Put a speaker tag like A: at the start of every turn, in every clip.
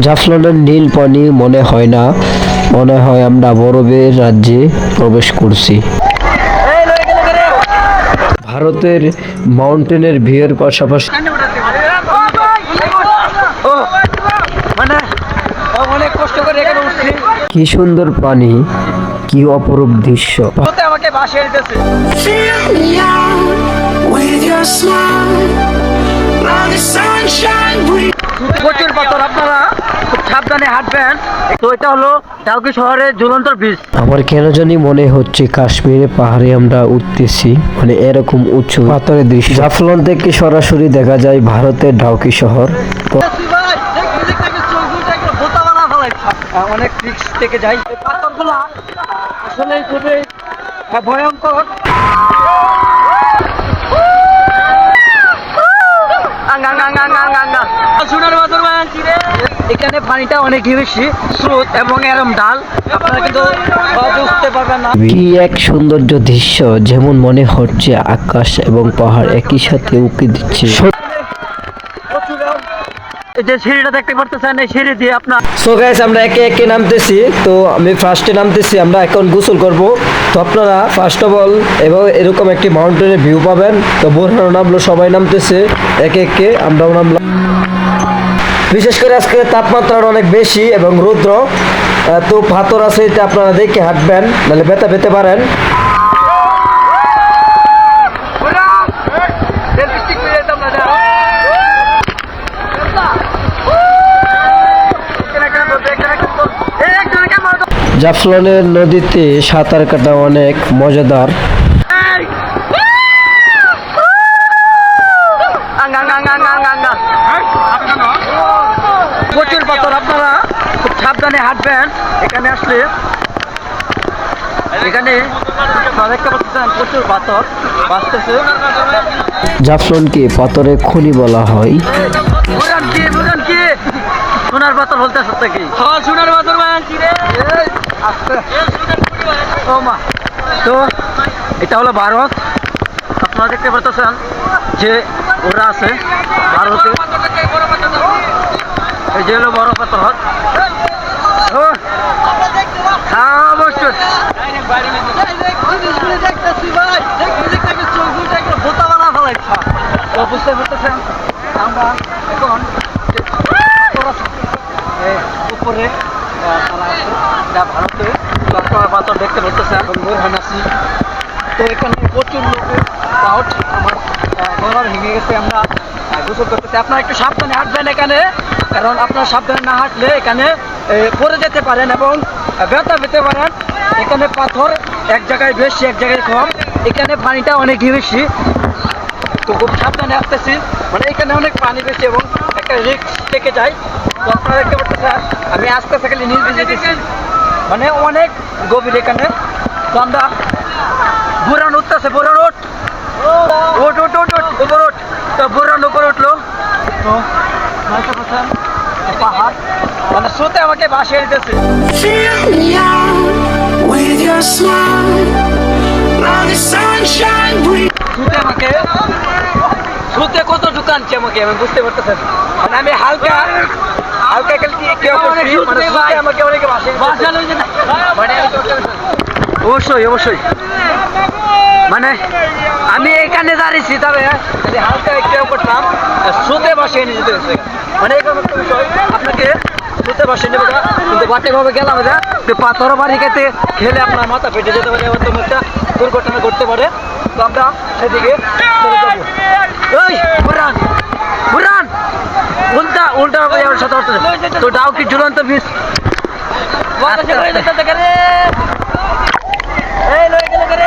A: জাফলনের নীল পানি মনে হয় না। মনে হয় আমরা বরফের রাজ্যে প্রবেশ করছি। ভারতের মাউন্টেনের ভিউয়ের পাশাপাশি
B: মানে
A: কি সুন্দর পানি কি অপরূপ দৃশ্য।
B: আমাকে. প্রচুর পাথর আপনারা? সাবধানে হাঁটবেন। তো এটা হলো ডাউকি শহরের ঝুলন্ত ব্রিজ
A: আমার কেন জানি মনে হচ্ছে কাশ্মীরে পাহাড়ে আমরা উঠতেছি মানে এরকম উঁচু পাথরের দৃশ্য। জাফলন থেকে সরাসরি দেখা যায় ভারতের ঢাউকি শহর। তো
B: অনেক রিক্স থেকে যাই। পাথরগুলো আসলে খুবই ভয়ঙ্কর। আঙ্গা, এখানে পানিটা অনেক বেশি স্রোত এবং এরম ডাল আপনারা কিন্তু পারবেন না।
A: কি এক সৌন্দর্য দৃশ্য যেমন মনে হচ্ছে আকাশ এবং পাহাড় একই সাথে উকি দিচ্ছে।
B: যে সিঁড়িটা দেখতে পারতেছেন এই সিঁড়ি দিয়ে আপনার
A: সো গাইস আমরা একে একে নামতেছি। তো আমি ফার্স্টে নামতেছি আমরা এখন গোসল করব। তো আপনারা ফার্স্ট অফ অল এবং এরকম একটি মাউন্টেনের ভিউ পাবেন। তো বোরহানো নামলো সবাই নামতেছে। একে একে আমরাও নামলাম। বিশেষ করে আজকে তাপমাত্রা অনেক বেশি এবং রৌদ্র। তো পাথর আছে, এটা আপনারা দেখে হাঁটবেন, নাহলে ব্যথা পেতে পারেন। জাফলনের নদীতে সাঁতার কাটা অনেক মজাদার
B: পাথর আপনারা খুব সাবধানে হাঁটবেন। এখানে আসলে এখানে প্রচুর পাথর বাঁচতেছে।
A: জাফলনকে পাথরে খনি বলা হয়?
B: বুঝান কি বুঝান কি? সোনার পাথর বলতে সত্যি কি হ্যাঁ সোনার পাথর মান তো এটা হলো ভারত। আপনারা দেখতে পাচ্ছেন যে ওরা আছে ভারতে। এই যে হলো বড় পাথর ও হ্যাঁ অবশ্যই তো বুঝতে আমরা এখন উপরে ভারতে দেখতে তো এখানে আমার ভেঙে গেছে আমরা একটু সাবধানে হাঁটবেন এখানে কারণ আপনারা সাবধানে না হাঁটলে এখানে পড়ে যেতে পারেন এবং ব্যথা পেতে পারেন। এখানে পাথর এক জায়গায় বেশি, এক জায়গায় কম। এখানে পানিটা অনেক বেশি তো খুব সাবধানে আসতেছি। মানে এখানে অনেক পানি বেশি এবং একটা রিক্স থেকে যায়। তো আপনারা দেখতে পাচ্ছেন আমি আস্তে আস্তে খালি নিজ দিচ্ছি মানে অনেক গভীর এখানে। তো আমরা বুড়ান উঠতেছে বুড়ান উঠ। উঠ উঠ উঠ উঠ, উপর উঠ। তো বুড়ান উপর উঠল। তো পাহাড়। মানে স্রোতে আমাকে বাসিয়ে দিতেছে. শুতে আমাকে শুতে কত ঢুকানছে আমাকে আমি বুঝতে পারতেছেন মানে আমি হালকা হালকা খেলছি কেউ করছি মানে শুতে আমাকে অনেকে বাসে মানে অবশ্যই অবশ্যই। মানে আমি এখানে দাঁড়িয়েছি তবে যদি হালকা কেউ করতাম শুতে বসে নিয়ে যেতে মানে এরকম একটা বিষয় আপনাকে কিন্তু বাটে গেলাম তো পাথর বাড়ি খেতে খেলে আপনার মাথা ফেটে যেতে পারে এরকম একটা দুর্ঘটনা ঘটতে পারে তো আমরা সেদিকে চলে যাব বুরান বুরান উল্টা উল্টা হয়ে সাথে সাথে তো ডাউ কি ঝুলন্ত এই লয়ে গেলে করে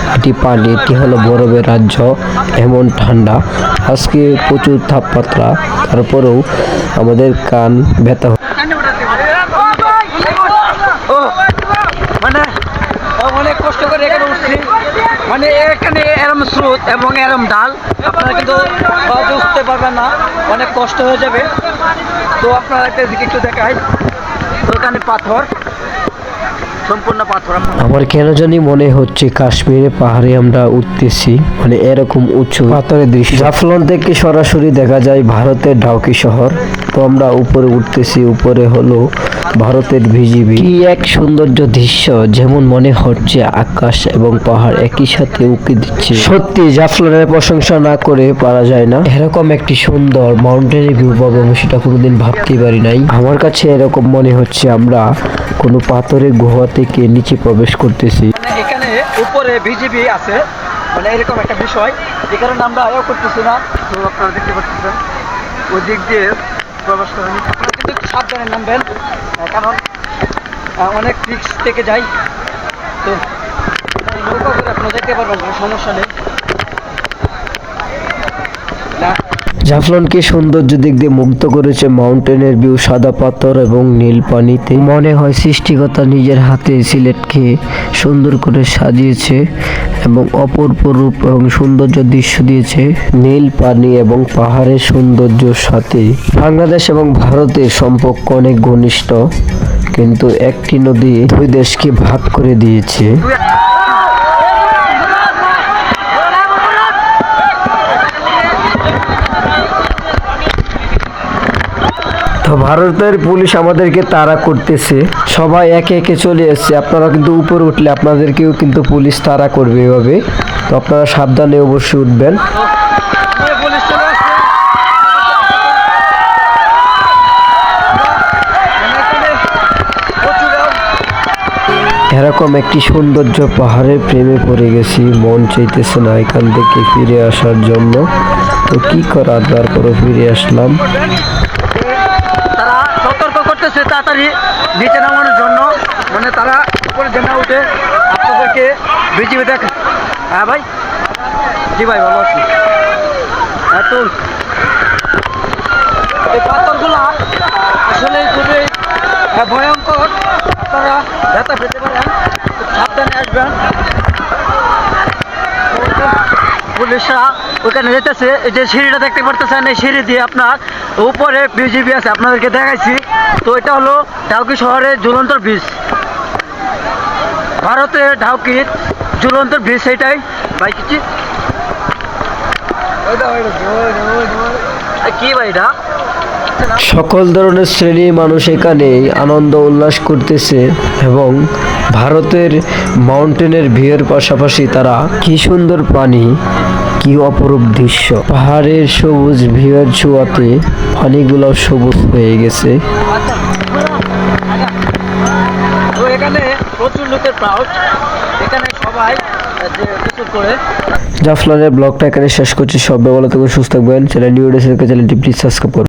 A: এটি পানি এটি হলো বরফের রাজ্য এমন ঠান্ডা আজকে প্রচুর তাপমাত্রা তারপরেও আমাদের কান ব্যথা
B: মানে অনেক কষ্ট করে এখানে উঠছি মানে এখানে এরম স্রোত এবং এরম ডাল আপনারা কিন্তু সহজে উঠতে পারবেন না অনেক কষ্ট হয়ে যাবে তো আপনারা একটা দিকে একটু দেখাই তো এখানে পাথর সম্পূর্ণ পাথর।
A: আমার কেন জানি মনে হচ্ছে কাশ্মীরে পাহাড়ে আমরা উঠতেছি মানে এরকম উচ্চ পাথরের দৃশ্য। জাফলন থেকে সরাসরি দেখা যায় ভারতের ঢাউকি শহর। তো আমরা উপরে উঠতেছি, উপরে হলো ভারতের ভিজিবি। কি এক সৌন্দর্য দৃশ্য যেমন মনে হচ্ছে আকাশ এবং পাহাড় একই সাথে উকি দিচ্ছে। সত্যি, জাফলনের প্রশংসা না করে পারা যায় না। এরকম একটি সুন্দর মাউন্টেনের ভিউ পাবো আমি সেটা কোনোদিন ভাবতেই পারি নাই। আমার কাছে এরকম মনে হচ্ছে আমরা কোনো পাথরের গুহা থেকে নিচে প্রবেশ করতেছি।
B: এখানে উপরে বিজিবি আছে মানে এরকম একটা বিষয়। যে কারণে আমরা আয়ও করতেছি না। তো আপনারা দেখতে পাচ্ছেন ওই দিক দিয়ে প্রবেশ করেনি। আপনারা কিন্তু একটু সাবধানে নামবেন কারণ অনেক রিক্স থেকে যাই। তো নৌকা করে আপনারা যেতে পারবেন, কোনো সমস্যা নেই।
A: জাফলনকে সৌন্দর্য দিক দিয়ে মুগ্ধ করেছে মাউন্টেনের ভিউ, সাদা পাথর এবং নীল পানিতে। মনে হয় সৃষ্টিকর্তা নিজের হাতে সিলেটকে সুন্দর করে সাজিয়েছে এবং অপূর্ব রূপ এবং সৌন্দর্য দৃশ্য দিয়েছে। নীল পানি এবং পাহাড়ের সৌন্দর্যের সাথে। বাংলাদেশ এবং ভারতের সম্পর্ক অনেক ঘনিষ্ঠ, কিন্তু একটি নদী দুই দেশকে ভাগ করে দিয়েছে। ভারতের পুলিশ আমাদেরকে তাড়া করতেছে। সবাই একে একে চলে এসেছে আপনারা কিন্তু উপরে উঠলে আপনাদেরকেও কিন্তু পুলিশ তাড়া করবে এভাবে। তো আপনারা সাবধানে অবশ্যই উঠবেন। এরকম একটি সৌন্দর্য পাহাড়ের প্রেমে পড়ে গেছি। মন চাইতেছে না এখান থেকে ফিরে আসার জন্য। তো কি করার? তারপরে ফিরে আসলাম।
B: করতেছে তাড়াতাড়ি নিচে নামানোর জন্য মানে তারা উপরে যে না উঠে আপনাদেরকে বিজিবি দেখ হ্যাঁ ভাই? জি ভাই ভালো আছি। হ্যাঁ এই পাথরগুলা আসলে খুবই আহ, ভয়ঙ্কর। আপনারা ব্যথা পেতে পারেন। সাবধানে আসবেন। পুলিশরা ওখানে যেতেছে এই যে সিঁড়িটা দেখতে পারতেছেন, এই সিঁড়ি দিয়ে আপনার উপরে বিজিবি আছে, আপনাদেরকে দেখাইছি। তো এটা হলো ঢাউকি শহরের ঝুলন্ত ব্রিজ ভারতের ঢাউকির ঝুলন্ত ব্রিজ এটাই ভাই, কি কি? ভাই এটা?
A: সকল ধরনের শ্রেণির মানুষ এখানে আনন্দ উল্লাস করতেছে এবং ভারতের মাউন্টেনের ভিউয়ের পাশাপাশি তারা কি সুন্দর পানি কি অপরূপ দৃশ্য? পাহাড়ের সবুজ ভিড়ের ছোঁয়াতে পানিগুলো সবুজ হয়ে গেছে।
B: জাফলানের এখানে প্রচুর লোকের ক্রাউড এখানে সবাই আহ, যে কিছু করে।
A: জাফলনের ব্লগটা এখানে শেষ করছি। সব ভালো থাকুন সুস্থ থাকবেন। চ্যানেল নিউ ডেসের চ্যানেলটি প্লিজ সাবস্ক্রাইব করুন।